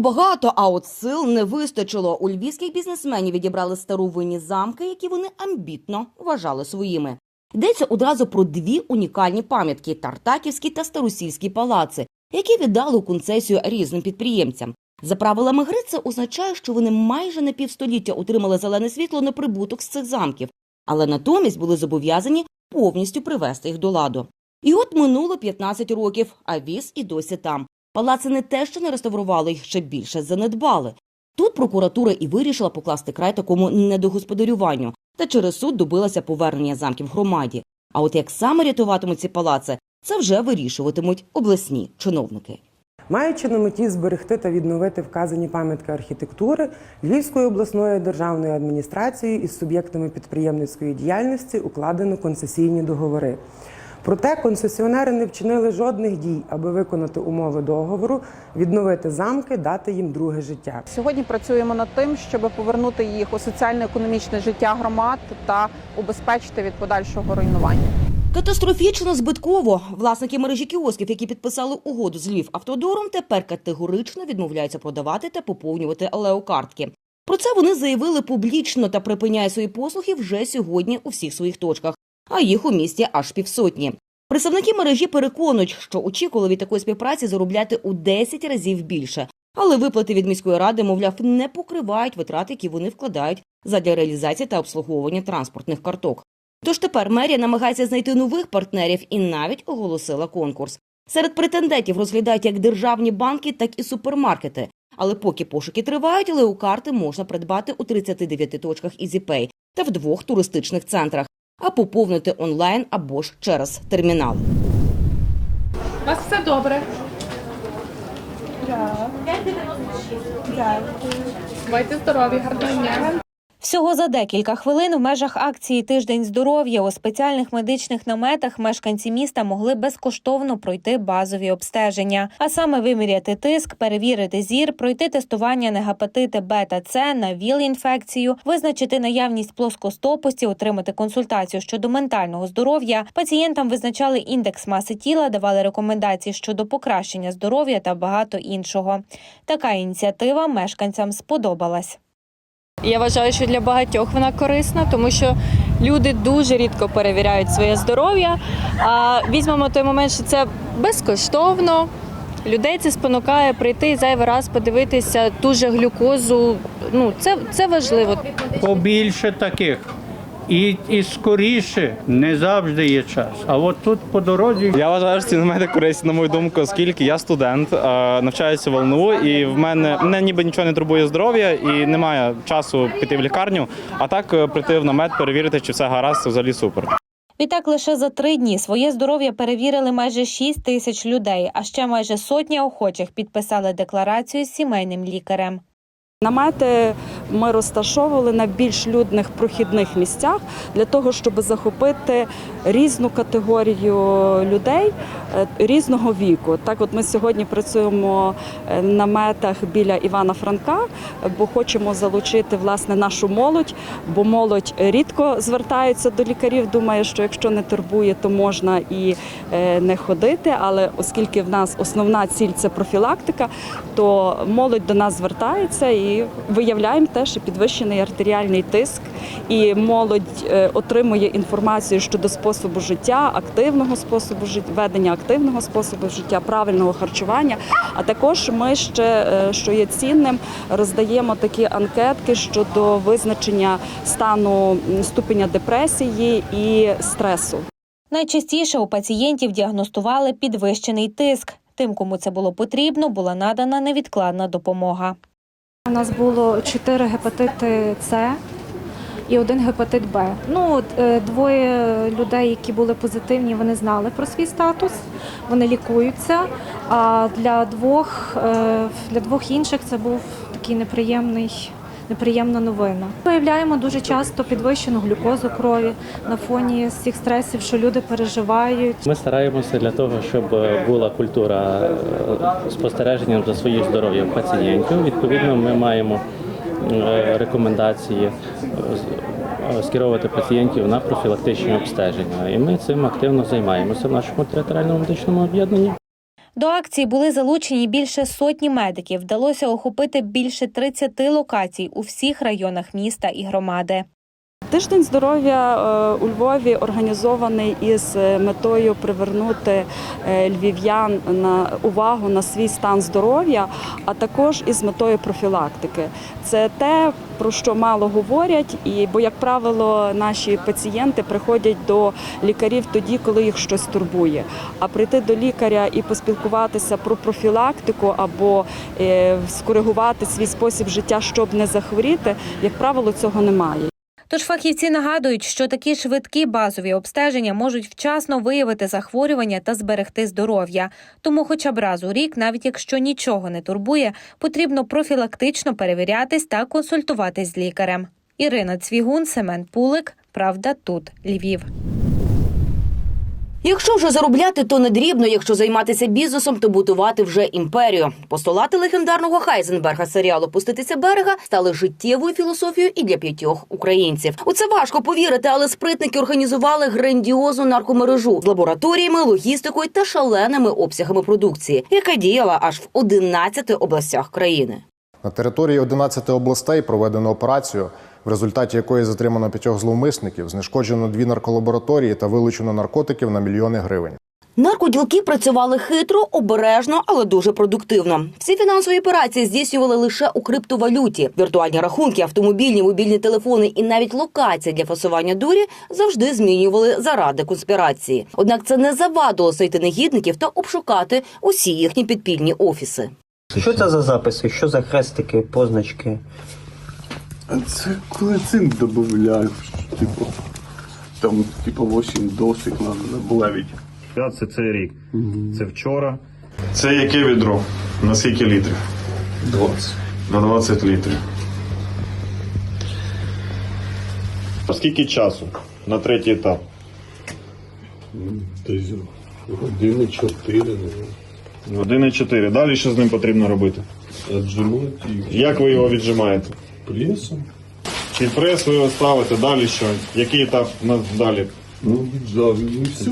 Багато, а от сил не вистачило. У львівських бізнесменів відібрали старовинні замки, які вони амбітно вважали своїми. Йдеться одразу про дві унікальні пам'ятки Тартаківський та Старосільський палаци, які віддали у концесію різним підприємцям. За правилами гри це означає, що вони майже на півстоліття отримали зелене світло на прибуток з цих замків, але натомість були зобов'язані повністю привести їх до ладу. І от минуло 15 років, а віз і досі там. Палаци не те, що не реставрували, їх ще більше занедбали. Тут прокуратура і вирішила покласти край такому недогосподарюванню, та через суд добилася повернення замків громаді. А от як саме рятуватимуть ці палаци, це вже вирішуватимуть обласні чиновники. Маючи на меті зберегти та відновити вказані пам'ятки архітектури, Львівською обласною державною адміністрацією із суб'єктами підприємницької діяльності укладено концесійні договори. Проте концесіонери не вчинили жодних дій, аби виконати умови договору, відновити замки, дати їм друге життя. Сьогодні працюємо над тим, щоб повернути їх у соціально-економічне життя громад та убезпечити від подальшого руйнування. Катастрофічно збитково власники мережі кіосків, які підписали угоду з Львів автодором, тепер категорично відмовляються продавати та поповнювати леокартки. Про це вони заявили публічно та припиняє свої послуги вже сьогодні у всіх своїх точках, а їх у місті аж півсотні. Представники мережі переконують, що очікували від такої співпраці заробляти у 10 разів більше, але виплати від міської ради, мовляв, не покривають витрати, які вони вкладають задля реалізації та обслуговування транспортних карток. Тож тепер мерія намагається знайти нових партнерів і навіть оголосила конкурс. Серед претендентів розглядають як державні банки, так і супермаркети. Але поки пошуки тривають, леокарти можна придбати у 39 точках EasyPay та в двох туристичних центрах, а поповнити онлайн або ж через термінал. У вас все добре. Бувайте здорові, гарного дня. Всього за декілька хвилин в межах акції Тиждень здоров'я у спеціальних медичних наметах мешканці міста могли безкоштовно пройти базові обстеження, а саме виміряти тиск, перевірити зір, пройти тестування на гепатити Б та С, на ВІЛ-інфекцію, визначити наявність плоскостопості, отримати консультацію щодо ментального здоров'я. Пацієнтам визначали індекс маси тіла, давали рекомендації щодо покращення здоров'я та багато іншого. Така ініціатива мешканцям сподобалась. Я вважаю, що для багатьох вона корисна, тому що люди дуже рідко перевіряють своє здоров'я. А візьмемо той момент, що це безкоштовно. Людей це спонукає прийти і зайвий раз подивитися ту же глюкозу. Ну це, це важливо. побільше таких. І, і скоріше не завжди є час. А от тут по дорозі Я вважаю, що ці намети корисні, на мою думку, оскільки я студент, е, навчаюся в ЛНУ, і в мене мене ніби нічого не турбує здоров'я і немає часу піти в лікарню. А так е, прийти в намет, перевірити, чи все гаразд, це взагалі супер. Відтак лише за три дні своє здоров'я перевірили майже 6 тисяч людей, а ще майже сотня охочих підписали декларацію з сімейним лікарем. Намети ми розташовували на більш людних прохідних місцях для того, щоб захопити різну категорію людей е, різного віку. Так, от ми сьогодні працюємо е, на наметах біля Івана Франка, бо хочемо залучити власне нашу молодь, бо молодь рідко звертається до лікарів. Думає, що якщо не турбує, то можна і е, не ходити. Але оскільки в нас основна ціль це профілактика, то молодь до нас звертається і виявляємо теж підвищений артеріальний тиск. І молодь е, отримує інформацію щодо способу життя, активного способу життя, ведення активного способу життя, правильного харчування. А також ми ще, е, що є цінним, роздаємо такі анкетки щодо визначення стану ступеня депресії і стресу. Найчастіше у пацієнтів діагностували підвищений тиск. Тим, кому це було потрібно, була надана невідкладна допомога. У нас було чотири гепатити С і один гепатит Б. Ну, е, двоє людей, які були позитивні, вони знали про свій статус, вони лікуються. А для двох, е, для двох інших це був такий неприємний. Неприємна новина. Виявляємо дуже часто підвищену глюкозу крові на фоні всіх стресів, що люди переживають. Ми стараємося для того, щоб е, була культура е, спостереження за своїм здоров'ям пацієнтів. Відповідно, ми маємо е, рекомендації скеровувати пацієнтів на профілактичні обстеження. І ми цим активно займаємося в нашому територіальному медичному об'єднанні. До акції були залучені більше сотні медиків. Вдалося охопити більше 30 локацій у всіх районах міста і громади. Тиждень здоров'я е, у Львові організований із е, метою привернути е, львів'ян на увагу на свій стан здоров'я, а також із метою профілактики. Це те, про що мало говорять, і бо, як правило, наші пацієнти приходять до лікарів тоді, коли їх щось турбує. А прийти до лікаря і поспілкуватися про профілактику або скоригувати свій спосіб життя, щоб не захворіти, як правило, цього немає. Тож фахівці нагадують, що такі швидкі базові обстеження можуть вчасно виявити захворювання та зберегти здоров'я. Тому, хоча б раз у рік, навіть якщо нічого не турбує, потрібно профілактично перевірятись та консультуватись з лікарем. Ірина Цвігун, Семен Пулик. Правда, тут Львів. Якщо вже заробляти, то не дрібно. Якщо займатися бізнесом, то будувати вже імперію. Постулати легендарного Хайзенберга серіалу Пуститися берега стали життєвою філософією і для п'ятьох українців. У це важко повірити, але спритники організували грандіозну наркомережу з лабораторіями, логістикою та шаленими обсягами продукції, яка діяла аж в 11 областях країни. На території 11 областей проведено операцію, в результаті якої затримано п'ятьох зловмисників, знешкоджено дві нарколабораторії та вилучено наркотиків на мільйони гривень. Наркоділки працювали хитро, обережно, але дуже продуктивно. Всі фінансові операції здійснювали лише у криптовалюті. Віртуальні рахунки, автомобільні, мобільні телефони і навіть локації для фасування дурі завжди змінювали заради конспірації. Однак це не завадило сайти негідників та обшукати усі їхні підпільні офіси. Що це за записи? Що за хрестики, позначки? Це коли цинк додають, типу, там, типу, 8 досик на, на блевіть. Це цей рік. Це вчора. Це яке відро? На скільки літрів? 20. На 20 літрів. А скільки часу на третій етап? Десь години 4, Години 4. Далі що з ним потрібно робити? Отжимати Як ви його віджимаєте? Пресом. Під прес ви його ставите, далі що? Який етап у нас далі? Ну, віджав і все.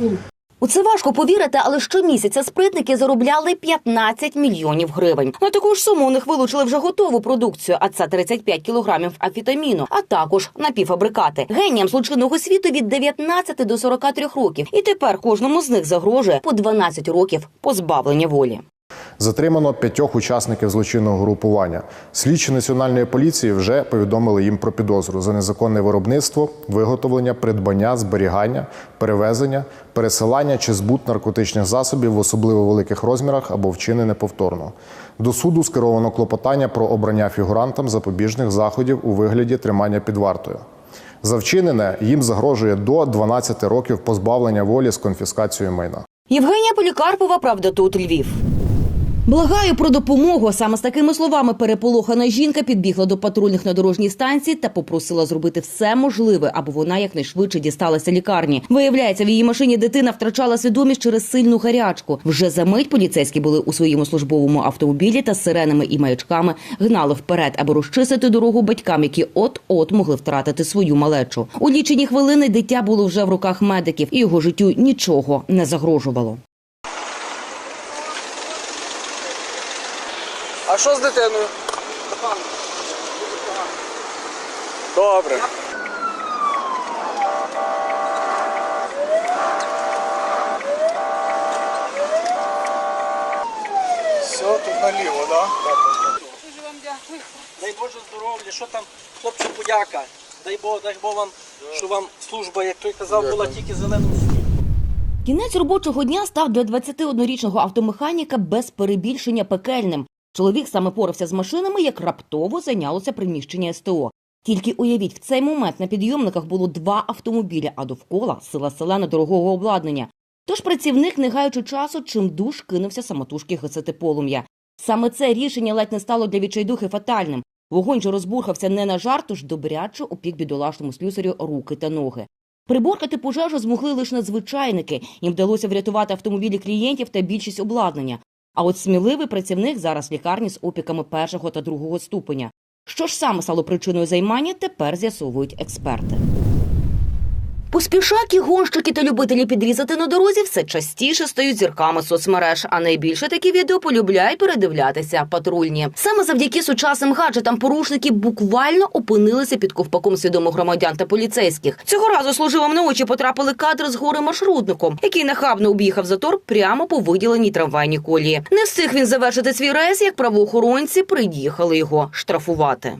У це важко повірити, але щомісяця спритники заробляли 15 мільйонів гривень. На таку ж суму у них вилучили вже готову продукцію, а це 35 кілограмів афітаміну, а також напівфабрикати. Геніям злочинного світу від 19 до 43 років. І тепер кожному з них загрожує по 12 років позбавлення волі. Затримано п'ятьох учасників злочинного групування. Слідчі національної поліції вже повідомили їм про підозру за незаконне виробництво, виготовлення, придбання, зберігання, перевезення, пересилання чи збут наркотичних засобів в особливо великих розмірах або вчинене повторно. До суду скеровано клопотання про обрання фігурантам запобіжних заходів у вигляді тримання під вартою. За вчинене їм загрожує до 12 років позбавлення волі з конфіскацією майна. Євгенія Полікарпова, правда, тут Львів. Благаю про допомогу. Саме з такими словами переполохана жінка підбігла до патрульних на дорожній станції та попросила зробити все можливе, аби вона якнайшвидше дісталася лікарні. Виявляється, в її машині дитина втрачала свідомість через сильну гарячку. Вже за мить поліцейські були у своєму службовому автомобілі та сиренами і маячками гнали вперед, аби розчистити дорогу батькам, які от-от могли втратити свою малечу. У лічені хвилини дитя було вже в руках медиків, і його життю нічого не загрожувало. А що з дитиною? Добре. Все, тут наліво, так? Дуже вам дякую. Дай Боже здоров'я, що там, хлопче, подяка. Дай Бог, дай Бог вам, що вам служба, як той казав, була тільки зеленим. Кінець робочого дня став для 21-річного автомеханіка без перебільшення пекельним. Чоловік саме порався з машинами, як раптово зайнялося приміщення СТО. Тільки уявіть, в цей момент на підйомниках було два автомобілі, а довкола сила селена дорогого обладнання. Тож працівник, не гаючи часу, чим душ кинувся самотужки гасити полум'я. Саме це рішення ледь не стало для відчайдухи фатальним. Вогонь же розбурхався не на жарт, тож добряче опік бідолашному слюсарю руки та ноги. Приборкати пожежу змогли лише надзвичайники. Їм вдалося врятувати автомобілі клієнтів та більшість обладнання. А от сміливий працівник зараз в лікарні з опіками першого та другого ступеня. Що ж саме стало причиною займання, тепер з'ясовують експерти. Поспішаки, гонщики та любителі підрізати на дорозі все частіше стають зірками соцмереж. А найбільше такі відео полюбляють передивлятися патрульні. Саме завдяки сучасним гаджетам порушники буквально опинилися під ковпаком свідомих громадян та поліцейських. Цього разу служивим на очі потрапили кадри з гори маршрутником, який нахабно об'їхав затор прямо по виділеній трамвайній колії. Не встиг він завершити свій рейс, як правоохоронці приїхали його штрафувати.